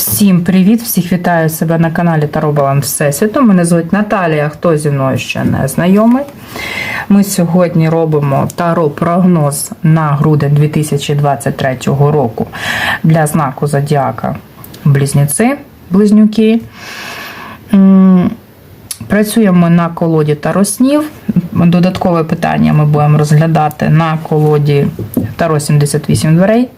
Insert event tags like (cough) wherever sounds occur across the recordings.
Всім привіт! Всіх вітаю себе на каналі Таро Баланс Всесвіту. Мене звуть Наталія, хто зі мною ще не знайомий. Ми сьогодні робимо таро прогноз на грудень 2023 року для знаку Зодіака Близнюці, Близнюки. Працюємо на колоді Таро снів. Додаткове питання ми будемо розглядати на колоді Таро 78 дверей.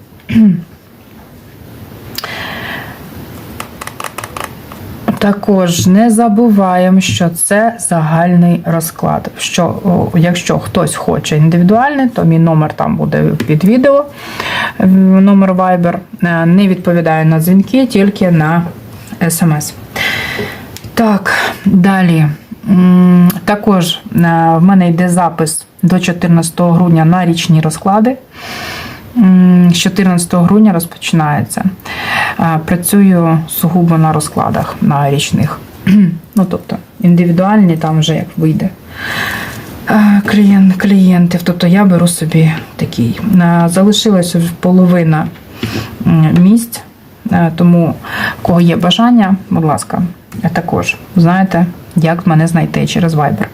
Також не забуваємо, що це загальний розклад. Що якщо хтось хоче індивідуальний, то мій номер там буде під відео. Номер Viber Е, не відповідає на дзвінки, тільки на смс. Так, далі. Також е, в мене йде запис до 14 грудня на річні розклади. З 14 грудня розпочинається. Е, Працюю сугубо на розкладах на річних. (clears throat) Ну, тобто, індивідуальні там вже як вийде. Е, Клієнт, клієнтів, тобто я беру собі такий. Е, Залишилася половина місць, тому кого є бажання, будь ласка, також знаєте, як мене знайти через Viber.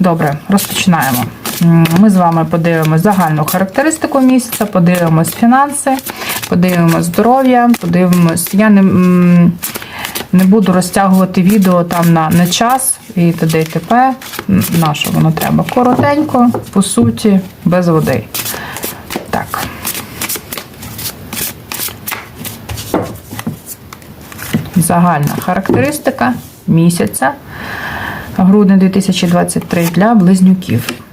Добре, розпочинаємо. Ми з вами подивимося загальну характеристику місяця, подивимось фінанси, подивимось здоров'я, подивимось. Я не, не буду розтягувати відео там на не час і т.д. і т.п. На що воно треба? Коротенько, по суті, без води. Так. Загальна характеристика місяця грудень 2023 для близнюків.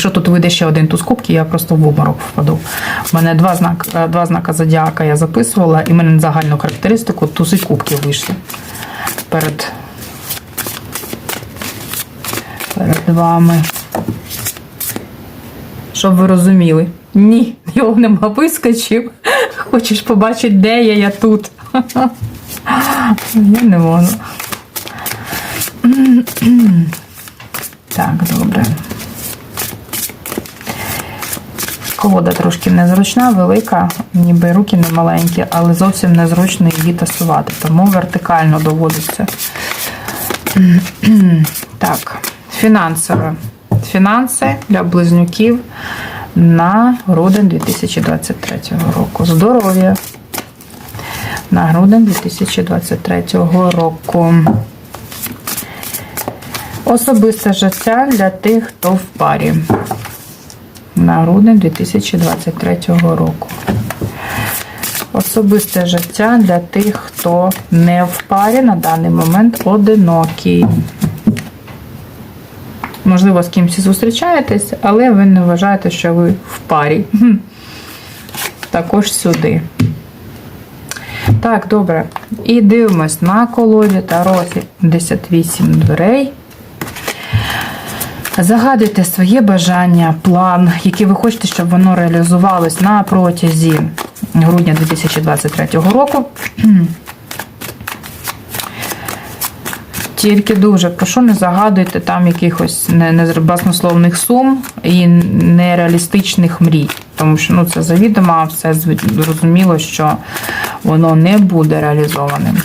Якщо тут вийде ще один туз кубки, я просто в обморок впаду. У мене два знака, два знака зодіака я записувала, і в мене на загальну характеристику тузи кубки вийшли перед, перед вами. Щоб ви розуміли. Ні, його нема вискочив. Хочеш побачити, де я, я тут. Я не можу. Так, добре. Колода трошки незручна, велика, ніби руки не маленькі, але зовсім незручно її тасувати, тому вертикально доводиться. (clears throat) Так, фінансове. Фінанси для близнюків на грудень 2023 року. Здоров'я на грудень 2023 року. Особисте життя для тих, хто в парі. На грудень 2023 року. Особисте життя для тих, хто не в парі на даний момент одинокий. Можливо, з кимось зустрічаєтесь, але ви не вважаєте, що ви в парі. Також сюди. Так, добре. І дивимось на колоді Таро 58 дверей. Загадуйте своє бажання, план, який ви хочете, щоб воно реалізувалось на протязі грудня 2023 року. Тільки дуже прошу, не загадуйте там якихось не, не баснословних сум і нереалістичних мрій. Тому що ну, це завідомо, все зрозуміло, що воно не буде реалізованим.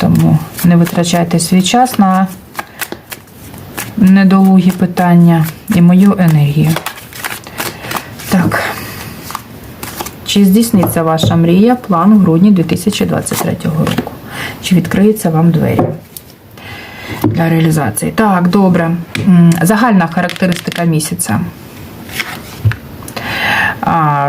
Тому не витрачайте свій час на недолугі питання і мою енергію. Так. Чи здійсниться ваша мрія, план в грудні 2023 року? Чи відкриються вам двері для реалізації? Так, добре. Загальна характеристика місяця.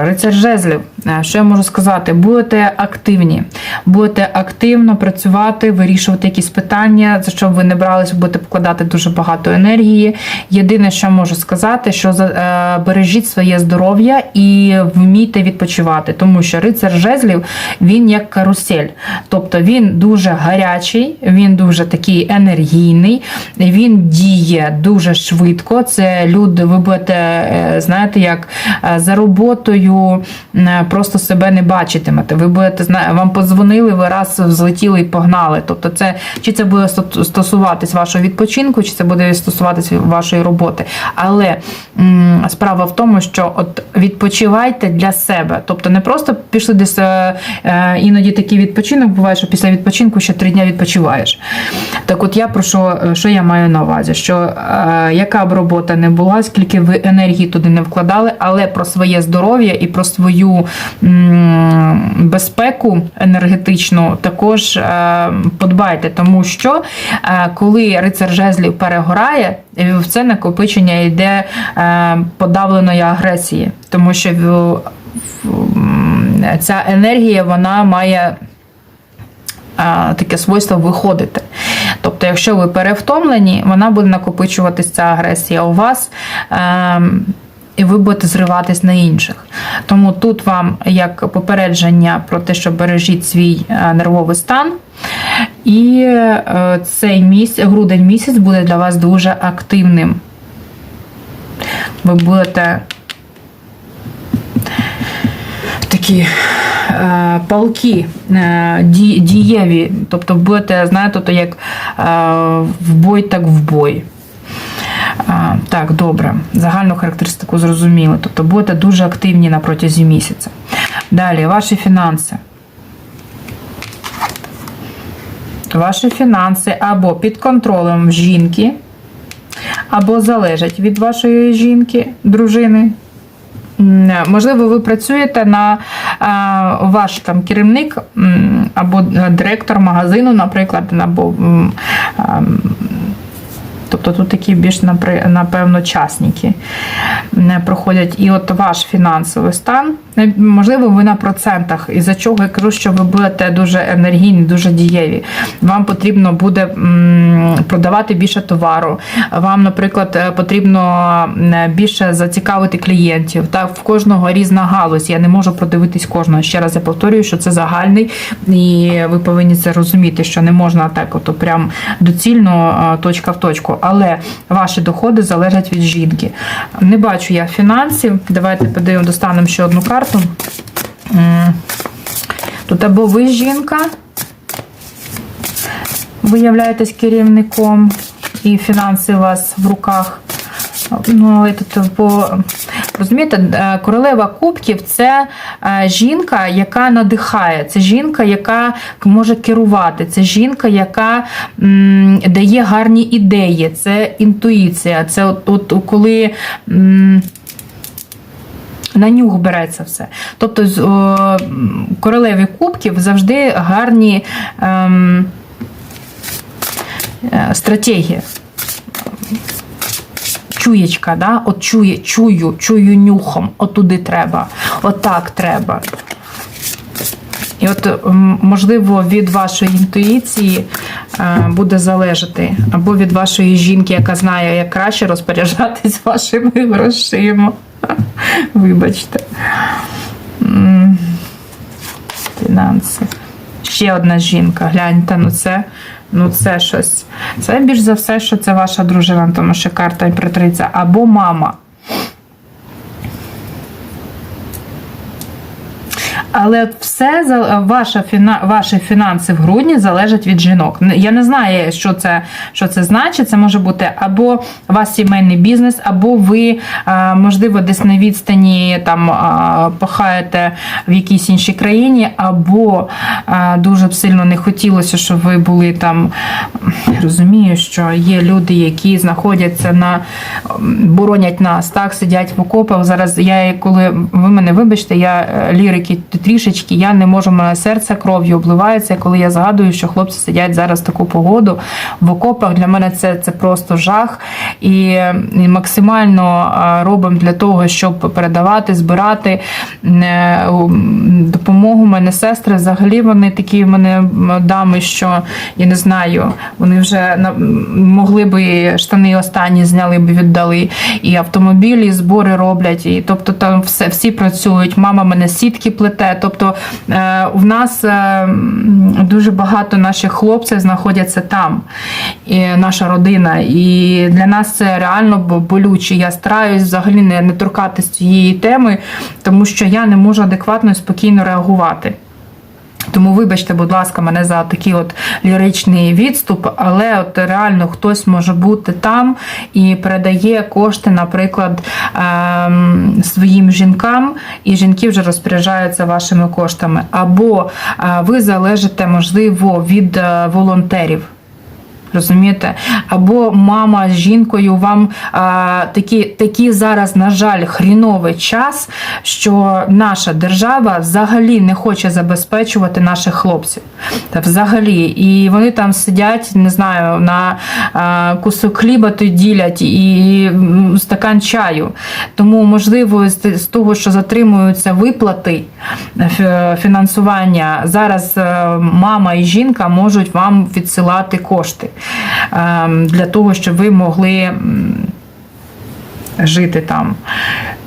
Рицар жезлів, що я можу сказати? Будете активні, будете активно працювати, вирішувати якісь питання, за що ви не бралися, будете покладати дуже багато енергії. Єдине, що можу сказати, що е, бережіть своє здоров'я і вмійте відпочивати, тому що рицар жезлів він як карусель, тобто він дуже гарячий, він дуже такий енергійний, він діє дуже швидко. Це люди, ви будете, е, знаєте, як е, за роботою е, просто себе не бачитимете. Ви будете вам подзвонили, ви раз взлетіли і погнали. Тобто, це чи це буде стосуватись вашого відпочинку, чи це буде стосуватись вашої роботи. Але м, справа в тому, що от відпочивайте для себе. Тобто не просто пішли десь е, е, іноді такий відпочинок буває, що після відпочинку ще три дня відпочиваєш. Так от я про що, що я маю на увазі? Що е, яка б робота не була, скільки ви енергії туди не вкладали, але про своє здоров'я і про свою безпеку енергетичну також е, подбайте, тому що е, коли рицар жезлів перегорає, в це накопичення йде е, подавленої агресії, тому що ця енергія вона має таке свойство виходити. Тобто, якщо ви перевтомлені, вона буде накопичуватись ця агресія у вас. І ви будете зриватись на інших. Тому тут вам як попередження про те, що бережіть свій е, нервовий стан. І е, цей місяць, грудень місяць буде для вас дуже активним. Ви будете такі е, палки дієві, тобто будете, знаєте, то як в бой, так в бой. А, так, добре. Загальну характеристику зрозуміли. Тобто будете дуже активні на протязі місяця. Далі, ваші фінанси. Ваші фінанси або під контролем жінки, або залежать від вашої жінки, дружини. Можливо, ви працюєте на ваш там керівник або е, директор магазину, наприклад, або Тобто тут такі більш напевно частники не проходять. І от ваш фінансовий стан, е, можливо, ви на процентах, із-за чого я кажу, що ви будете дуже енергійні, дуже дієві. Вам потрібно буде продавати більше товару. Вам, наприклад, е, потрібно е, більше зацікавити клієнтів. Так, в кожного різна галузь. Я не можу продивитись кожного. Ще раз я повторюю, що це загальний, і ви повинні це розуміти, що не можна так, от прям доцільно точка в точку. Але ваші доходи залежать від жінки. Не бачу я фінансів. Давайте подивимо, достанемо ще одну карту. Тут або ви жінка, ви являєтесь керівником, і фінанси у вас в руках. Ну, але тут по розумієте, е, королева кубків це е, жінка, яка надихає, це жінка, яка може керувати, це жінка, яка м, дає гарні ідеї, це інтуїція. Це от, от коли. м, на нюх береться все. Тобто з королеві кубків завжди гарні ем, е, стратегії. Чуєчка, да? от чує, чую, чую нюхом, от туди треба, отак треба. І от, можливо, від вашої інтуїції е, буде залежати, або від вашої жінки, яка знає, як краще розпоряджатись (laughs) вашими грошима. (laughs) Вибачте. Фінанси. Ще одна жінка. Гляньте, ну це, ну це щось. Це більш за все, що це ваша дружина, тому що карта імператриця, або мама. Але все ваша ваші фінанси в грудні залежать від жінок. Я не знаю, що це, що це значить. Це може бути або у вас сімейний бізнес, або ви, можливо, десь на відстані там пахаєте в якійсь іншій країні, або дуже б сильно не хотілося, щоб ви були там. Розумію, що є люди, які знаходяться на боронять нас, так сидять в окопах. Зараз я коли ви мене вибачте, я е, лірики трішечки, я не можу, мене серце кров'ю обливається, коли я згадую, що хлопці сидять зараз в таку погоду в окопах. Для мене це, це просто жах. І, максимально робимо для того, щоб передавати, збирати е, допомогу. У мене сестри взагалі вони такі в мене дами, що я не знаю, вони вже могли би штани останні зняли б віддали, і автомобілі, і збори роблять. І тобто там все всі працюють. Мама мене сітки плете. Те. Тобто е, в нас е, дуже багато наших хлопців знаходяться там, і наша родина. І для нас це реально болюче. Я стараюсь взагалі не, не торкатись цієї теми, тому що я не можу адекватно і спокійно реагувати. Тому вибачте, будь ласка, мене за такий от ліричний відступ, але от реально хтось може бути там і передає кошти, наприклад, ем, своїм жінкам, і жінки вже розпоряджаються вашими коштами. Або е, ви залежите, можливо, від е, волонтерів. Розумієте? Або мама з жінкою вам а, такі, такі зараз, на жаль, хріновий час, що наша держава взагалі не хоче забезпечувати наших хлопців. Та взагалі. І вони там сидять, не знаю, на а, кусок хліба то ділять і стакан чаю. Тому, можливо, з, з того, що затримуються виплати фінансування, зараз е, мама і жінка можуть вам відсилати кошти е, для того, щоб ви могли жити там.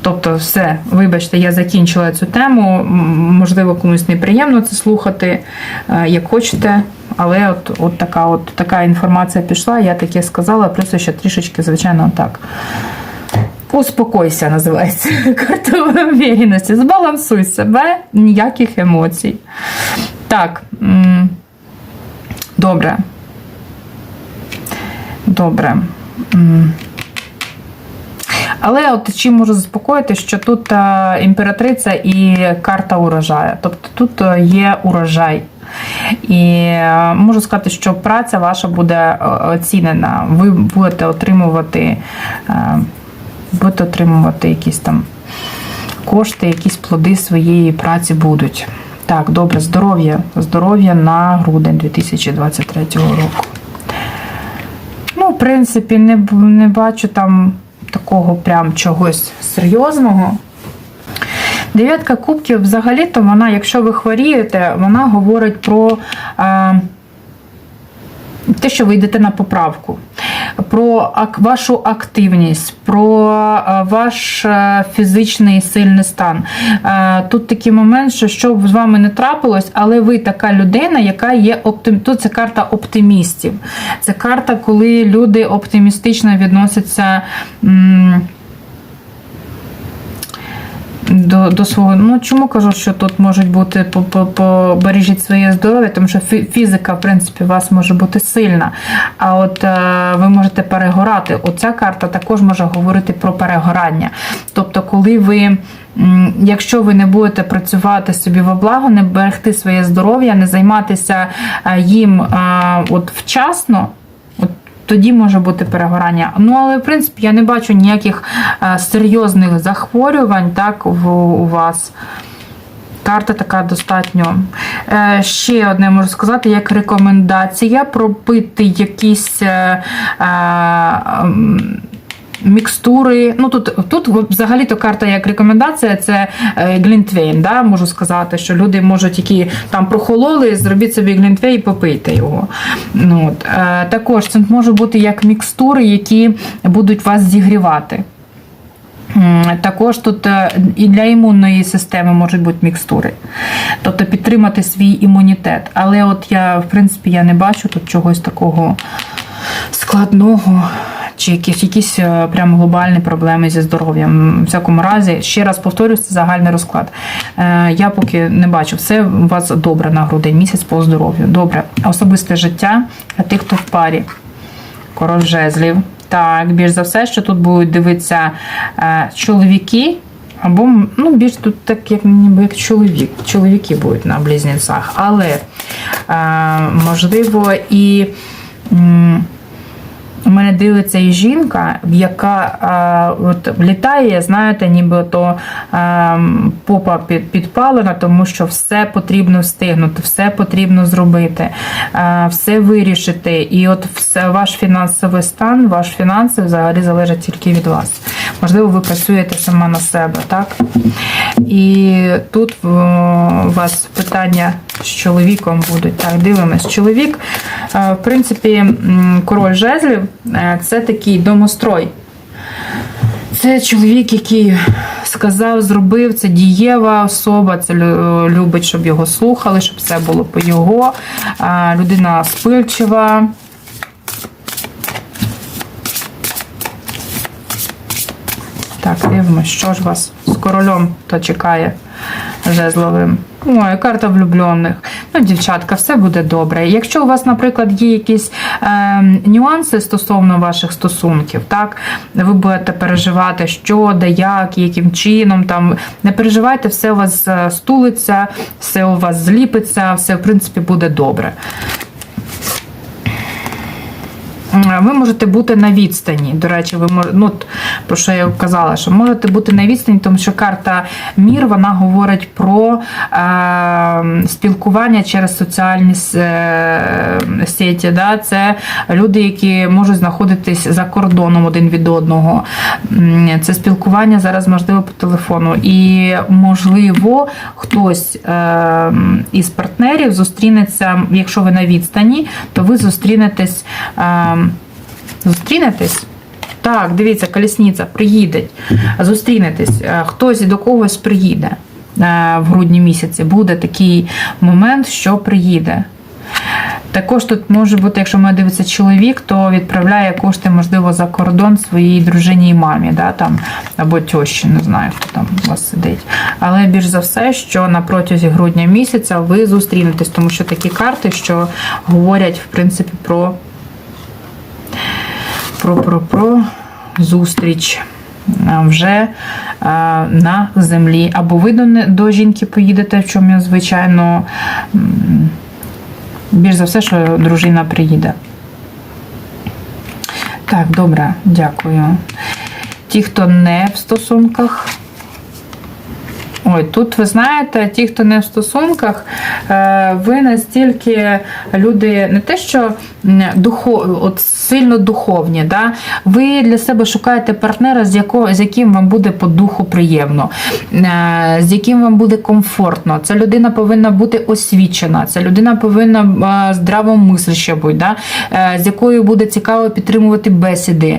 Тобто, все, вибачте, я закінчила цю тему. Можливо, комусь неприємно це слухати, е, як хочете. Але от, от, така, от така інформація пішла, я таке сказала, плюс ще трішечки, звичайно, так. Успокойся, називається (laughs) карта уверенності. Збалансуй себе, ніяких емоцій. Так. Добре. Добре. Але от чим можу заспокоїти, що тут е, імператриця і карта урожаю. Тобто тут е, є урожай. І е, можу сказати, що праця ваша буде оцінена. Ви будете отримувати, будете отримувати якісь там кошти, якісь плоди своєї праці будуть. Так, добре, здоров'я. Здоров'я на грудень 2023 року. В принципі, не, не бачу там такого прям чогось серйозного. Дев'ятка кубків, взагалі-то вона, якщо ви хворієте, вона говорить про е, те, що ви йдете на поправку, про вашу активність, про е, ваш е, фізичний сильний стан. Е, Тут такий момент, що що б з вами не трапилось, але ви така людина, яка є оптим... Тут це карта оптимістів. Це карта, коли люди оптимістично відносяться. м, до, до свого. Ну чому кажу, що тут можуть бути по- по- побережіть своє здоров'я, тому що фі- фізика, в принципі, у вас може бути сильна. А от е, ви можете перегорати. Оця карта також може говорити про перегорання. Тобто, коли ви. Якщо ви не будете працювати собі во благо, не берегти своє здоров'я, не займатися е, їм е, от вчасно, тоді може бути перегорання. Ну, але в принципі я не бачу ніяких е, серйозних захворювань так, у вас. Карта така достатньо. Е, ще одне можу сказати, як рекомендація пропити якісь. Е, е, Мікстури, ну тут тут взагалі-то карта як рекомендація, це е, глінтвейн. Да? Можу сказати, що люди можуть, які там прохололи, зробіть собі глінтвейн і попийте його. Ну, от. Е, також це може бути як мікстури, які будуть вас зігрівати. Також тут е, і для імунної системи можуть бути мікстури, тобто підтримати свій імунітет. Але от я, в принципі, я не бачу тут чогось такого складного. Чи якісь, якісь е, прям глобальні проблеми зі здоров'ям. В всякому разі, ще раз повторюю, це загальний розклад. Е, я поки не бачу, все у вас добре на грудень місяць по здоров'ю. Добре, особисте життя, а тих, хто в парі. Король жезлів. Так, більш за все, що тут будуть дивитися е, чоловіки, або ну, більш тут так, як ніби як чоловік. Чоловіки будуть на близнецах. Але е, можливо і. м, у мене дивиться і жінка, яка а, от літає, знаєте, ніби то а, попа під, підпалена, тому що все потрібно встигнути, все потрібно зробити, а, все вирішити. І от все, ваш фінансовий стан, ваш фінанси взагалі залежать тільки від вас. Можливо, ви працюєте сама на себе, так? І тут у вас питання з чоловіком будуть. Так, дивимось. Чоловік, е, в принципі, король жезлів е, це такий домострой. Це чоловік, який сказав, зробив, це дієва особа, це любить, щоб його слухали, щоб все було по його. Людина спильчива. Так, дивимося, що ж вас з королем то чекає жезловим. Ой, карта влюблених. Ну, дівчатка, все буде добре. Якщо у вас, наприклад, є якісь е, нюанси стосовно ваших стосунків, так, ви будете переживати, що, де, як, яким чином, там, не переживайте, все у вас е, стулиться, все у вас зліпиться, все, в принципі, буде добре. Ви можете бути на відстані. До речі, ви мож... ну, про що я казала, що можете бути на відстані, тому що карта Мір вона говорить про е, спілкування через соціальні сеті. Да? Це люди, які можуть знаходитись за кордоном один від одного. Це спілкування зараз можливо по телефону. І, можливо, хтось е, із партнерів зустрінеться, якщо ви на відстані, то ви зустрінетесь. Е, Зустрінетесь? Так, дивіться, колісниця, приїдеть, зустрінетесь, Е, хтось до когось приїде е, в грудні місяці. Буде такий момент, що приїде. Також тут може бути, якщо мене дивиться чоловік, то відправляє кошти, можливо, за кордон своїй дружині і мамі, да, там, або тьощі, не знаю, хто там у вас сидить. Але більш за все, що на протязі грудня місяця ви зустрінетесь, тому що такі карти, що говорять, в принципі, про про, про, про зустріч вже е, на землі. Або ви до, жінки поїдете, в чому звичайно, більш за все, що дружина приїде. Так, добре, дякую. Ті, хто не в стосунках. Ой, тут ви знаєте, ті, хто не в стосунках, е, ви настільки люди не те, що духов, от сильно духовні, да? ви для себе шукаєте партнера, з, якого, з яким вам буде по духу приємно, е, з яким вам буде комфортно. Ця людина повинна бути освічена, ця людина повинна здравомисляща бути, да? е, з якою буде цікаво підтримувати бесіди.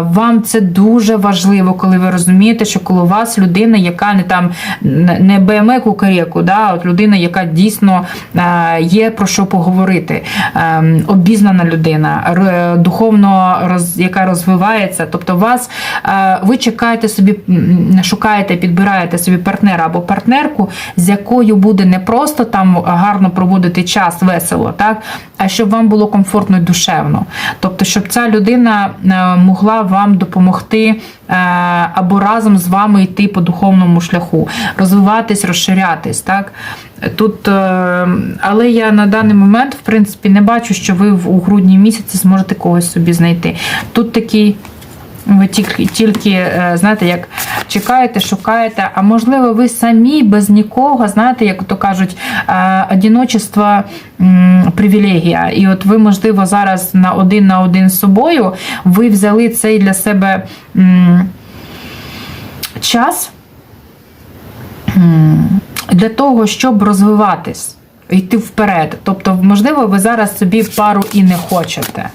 Вам це дуже важливо, коли ви розумієте, що коло вас людина, яка не там не БМЕ кукарєку, да, от людина, яка дійсно е, є про що поговорити, е, обізнана людина, духовно роз, яка розвивається. Тобто вас е, ви чекаєте собі, шукаєте, підбираєте собі партнера або партнерку, з якою буде не просто там гарно проводити час весело, так, а щоб вам було комфортно і душевно. Тобто, щоб ця людина е, могла вам допомогти або разом з вами йти по духовному шляху, розвиватись, розширятись. Так? Тут, е, але я на даний момент, в принципі, не бачу, що ви у грудні місяці зможете когось собі знайти. Тут такий. Ви тільки, тільки е, знаєте, як чекаєте, шукаєте, а можливо, ви самі без нікого, знаєте, як то кажуть, е, одіночество привілегія. І от ви, можливо, зараз на один на один з собою ви взяли цей для себе час для того, щоб розвиватись, йти вперед. Тобто, можливо, ви зараз собі пару і не хочете.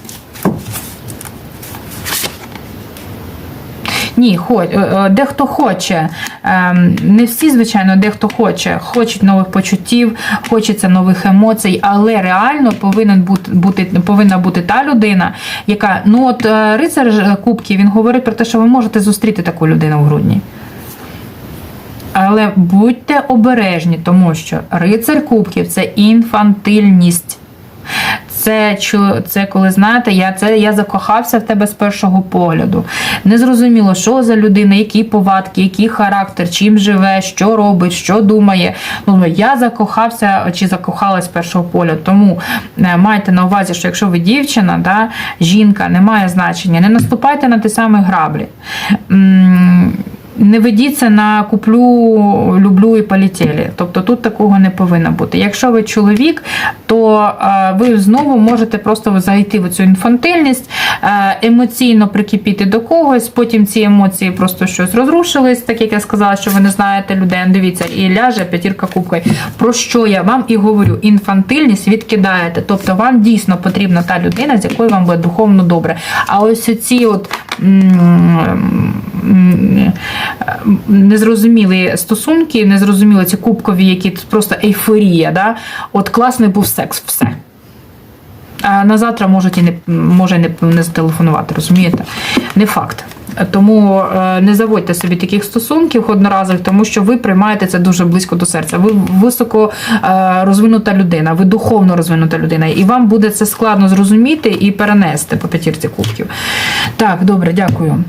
Ні, е, е, дехто хоче. Ем, Не всі, звичайно, дехто хоче. Хочуть нових почуттів, хочеться нових емоцій, але реально повинен бути, бути, повинна бути та людина, яка. Ну от е, рицар ж, Кубків він говорить про те, що ви можете зустріти таку людину в грудні. Але будьте обережні, тому що рицар Кубків це інфантильність. Це, це коли знаєте, я це я закохався в тебе з першого погляду. Не зрозуміло, що за людина, які повадки, який характер, чим живе, що робить, що думає. Ну я закохався чи закохалась з першого погляду. Тому е, майте на увазі, що якщо ви дівчина, да, жінка, немає значення, не наступайте на ті самі граблі. Не ведіться на куплю, люблю і полетіли. Тобто тут такого не повинно бути. Якщо ви чоловік, то е, ви знову можете просто зайти в цю інфантильність, е, емоційно прикипіти до когось, потім ці емоції просто щось розрушились, так як я сказала, що ви не знаєте людей. Дивіться, і ляже п'ятірка кубкою. Про що я вам і говорю? Інфантильність відкидаєте. Тобто вам дійсно потрібна та людина, з якою вам буде духовно добре. А ось ці от. М, м, е, незрозумілі стосунки, незрозумілі ці кубкові, які просто ейфорія. Да? От класний був секс, все. А на завтра можуть і не може не, не зателефонувати, розумієте? Не факт. Тому е, не заводьте собі таких стосунків одноразових, тому що ви приймаєте це дуже близько до серця. Ви високо е, розвинута людина, ви духовно розвинута людина, і вам буде це складно зрозуміти і перенести по п'ятірці кубків. Так, добре, дякую.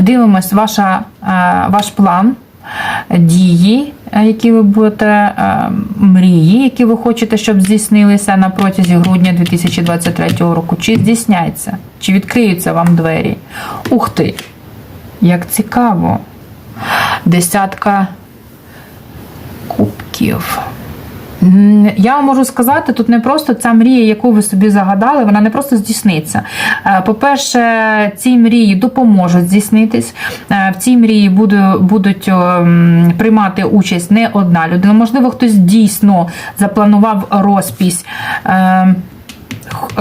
Дивимось ваша, е, ваш план дії, е, які ви будете, е, мрії, які ви хочете, щоб здійснилися на протязі грудня 2023 року. Чи здійсняться, чи відкриються вам двері? Ух ти! Як цікаво! Десятка кубків. Я вам можу сказати, тут не просто ця мрія, яку ви собі загадали, вона не просто здійсниться. Е, По-перше, ці мрії допоможуть здійснитись. Е, В цій мрії буду- будуть ем, приймати участь не одна людина. Можливо, хтось дійсно запланував розпись.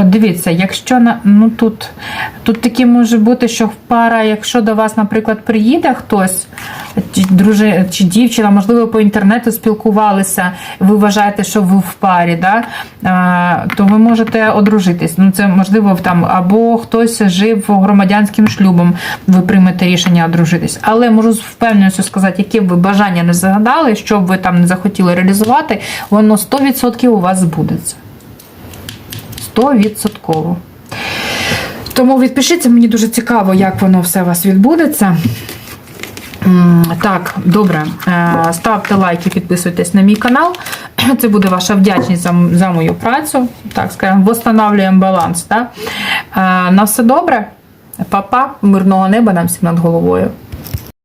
Дивіться, якщо на ну тут, тут таке може бути, що пара, якщо до вас, наприклад, приїде хтось, чи дружи, чи дівчина, можливо, по інтернету спілкувалися, ви вважаєте, що ви в парі, да? а, то ви можете одружитись. Ну це можливо там або хтось жив громадянським шлюбом, ви приймете рішення одружитись. Але можу з впевненістю сказати, яке б ви бажання не загадали, що б ви там не захотіли реалізувати, воно 100% у вас збудеться. 100%. Тому відпишіться, мені дуже цікаво, як воно все у вас відбудеться. Так, добре. Е, Ставте лайки, підписуйтесь на мій канал. (clears throat) Це буде ваша вдячність за, за мою працю. Так, скажемо, встановлюємо баланс. Так? Е, На все добре. Па-па, мирного неба нам всім над головою.